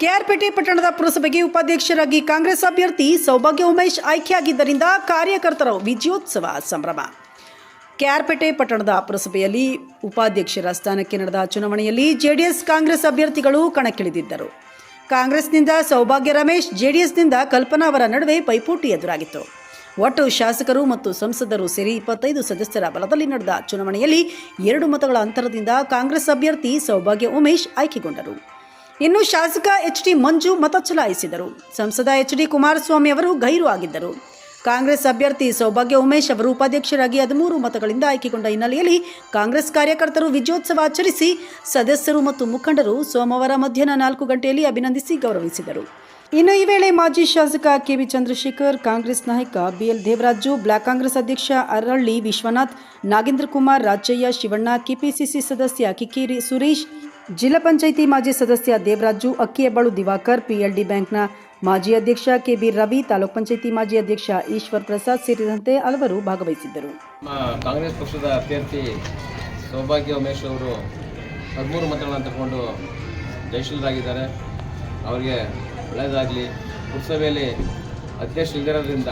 ಕೆಆರ್ಪೇಟೆ ಪಟ್ಟಣದ ಪುರಸಭೆಗೆ ಉಪಾಧ್ಯಕ್ಷರಾಗಿ ಕಾಂಗ್ರೆಸ್ ಅಭ್ಯರ್ಥಿ ಸೌಭಾಗ್ಯ ಉಮೇಶ್ ಆಯ್ಕೆಯಾಗಿದ್ದರಿಂದ ಕಾರ್ಯಕರ್ತರ ವಿಜಯೋತ್ಸವ ಸಂಭ್ರಮ. ಕೆಆರ್ಪೇಟೆ ಪಟ್ಟಣದ ಪುರಸಭೆಯಲ್ಲಿ ಉಪಾಧ್ಯಕ್ಷರ ಸ್ಥಾನಕ್ಕೆ ನಡೆದ ಚುನಾವಣೆಯಲ್ಲಿ ಜೆಡಿಎಸ್ ಕಾಂಗ್ರೆಸ್ ಅಭ್ಯರ್ಥಿಗಳು ಕಣಕ್ಕಿಳಿದಿದ್ದರು. ಕಾಂಗ್ರೆಸ್ನಿಂದ ಸೌಭಾಗ್ಯ ರಮೇಶ್, ಜೆಡಿಎಸ್ನಿಂದ ಕಲ್ಪನಾ ಅವರ ನಡುವೆ ಪೈಪೋಟಿ ಎದುರಾಗಿತ್ತು. ಒಟ್ಟು ಶಾಸಕರು ಮತ್ತು ಸಂಸದರು ಸೇರಿ ಇಪ್ಪತ್ತೈದು ಸದಸ್ಯರ ಬಲದಲ್ಲಿ ನಡೆದ ಚುನಾವಣೆಯಲ್ಲಿ ಎರಡು ಮತಗಳ ಅಂತರದಿಂದ ಕಾಂಗ್ರೆಸ್ ಅಭ್ಯರ್ಥಿ ಸೌಭಾಗ್ಯ ಉಮೇಶ್ ಆಯ್ಕೆಗೊಂಡರು. ಇನ್ನು ಶಾಸಕ ಎಚ್ ಡಿ ಮಂಜು ಮತ ಚಲಾಯಿಸಿದರು. ಸಂಸದ ಎಚ್ ಡಿ ಕುಮಾರಸ್ವಾಮಿ ಅವರು ಗೈರು ಆಗಿದ್ದರು. ಕಾಂಗ್ರೆಸ್ ಅಭ್ಯರ್ಥಿ ಸೌಭಾಗ್ಯ ಉಮೇಶ್ ಅವರು ಉಪಾಧ್ಯಕ್ಷರಾಗಿ ಹದಿಮೂರು ಮತಗಳಿಂದ ಆಯ್ಕೆಗೊಂಡ ಹಿನ್ನೆಲೆಯಲ್ಲಿ ಕಾಂಗ್ರೆಸ್ ಕಾರ್ಯಕರ್ತರು ವಿಜಯೋತ್ಸವ ಆಚರಿಸಿ ಸದಸ್ಯರು ಮತ್ತು ಮುಖಂಡರು ಸೋಮವಾರ ಮಧ್ಯಾಹ್ನ ನಾಲ್ಕು ಗಂಟೆಯಲ್ಲಿ ಅಭಿನಂದಿಸಿ ಗೌರವಿಸಿದರು. ಇನ್ನು ಈ ವೇಳೆ ಮಾಜಿ ಶಾಸಕ ಕೆವಿ ಚಂದ್ರಶೇಖರ್, ಕಾಂಗ್ರೆಸ್ ನಾಯಕ ಬಿಎಲ್ ದೇವರಾಜು, ಬ್ಲಾಕ್ ಕಾಂಗ್ರೆಸ್ ಅಧ್ಯಕ್ಷ ಅರಳ್ಳಿ ವಿಶ್ವನಾಥ್, ನಾಗೇಂದ್ರ ಕುಮಾರ್, ರಾಜಯ್ಯ ಶಿವಣ್ಣ, ಕೆಪಿಸಿಸಿ ಸದಸ್ಯ ಕಿಕ್ಕೇರಿ ಸುರೇಶ್ ಜಿಲ್ಲಾ ಪಂಚಾಯಿತಿ ಮಾಜಿ ಸದಸ್ಯ ದೇವರಾಜು ಅಕ್ಕಿಯಬ್ಬಾಳು ದಿವಾಕರ್, ಪಿಎಲ್ಡಿ ಬ್ಯಾಂಕ್ನ ಮಾಜಿ ಅಧ್ಯಕ್ಷ ಕೆಬಿ ರವಿ, ತಾಲೂಕ್ ಪಂಚಾಯಿತಿ ಮಾಜಿ ಅಧ್ಯಕ್ಷ ಈಶ್ವರ್ ಪ್ರಸಾದ್ ಸೇರಿದಂತೆ ಹಲವರು ಭಾಗವಹಿಸಿದ್ದರು. ಕಾಂಗ್ರೆಸ್ ಪಕ್ಷದ ಅಭ್ಯರ್ಥಿ ಸೌಭಾಗ್ಯ ಉಮೇಶ್ ಅವರು ಹದಿಮೂರು ಮತಗಳನ್ನು ತಗೊಂಡು ಜಯಶೀಲರಾಗಿದ್ದಾರೆ. ಅವರಿಗೆ ಒಳ್ಳೆಯದಾಗಲಿ, ಪುರಸಭೆಯಲ್ಲಿ ಅಧ್ಯಕ್ಷ ಇಲ್ಲದಿರೋದ್ರಿಂದ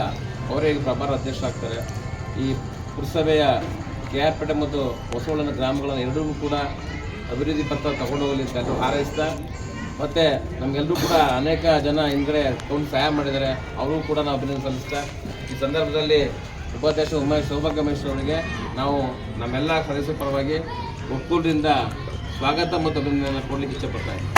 ಅವರೇ ಪ್ರಭಾರ ಅಧ್ಯಕ್ಷರಾಗ್ತಾರೆ ಈ ಪುರಸಭೆಯ ಕೆ ಆರ್ ಪೇಟೆ ಮತ್ತು ಹೊಸಗಳನ್ನು ಗ್ರಾಮಗಳನ್ನು ಎರಡೂ ಕೂಡ ಅಭಿವೃದ್ಧಿ ಪತ್ರ ತಗೊಂಡು ಹೋಗಲಿ ಅಂತ ಹಾರೈಸ್ತಾ, ಮತ್ತು ನಮಗೆಲ್ಲರೂ ಕೂಡ ಅನೇಕ ಜನ ಹಿಂದ್ಗಡೆ ತಗೊಂಡು ಸಹಾಯ ಮಾಡಿದ್ದಾರೆ. ಅವರು ಕೂಡ ನಾವು ಅಭಿನಂದನೆ ಸಲ್ಲಿಸ್ತಾ, ಈ ಸಂದರ್ಭದಲ್ಲಿ ಉಪಾಧ್ಯಕ್ಷ ಉಮೇಶ್, ಸೌಭಾಗ್ಯ ಮಹೇಶ್ ಅವರಿಗೆ ನಾವು ನಮ್ಮೆಲ್ಲ ಸದಸ್ಯರ ಪರವಾಗಿ ಒಕ್ಕೂಟದಿಂದ ಸ್ವಾಗತ ಮತ್ತು ಅಭಿನಂದನೆ ಕೊಡಲಿಕ್ಕೆ ಇಷ್ಟಪಡ್ತಾ ಇದ್ದೀನಿ.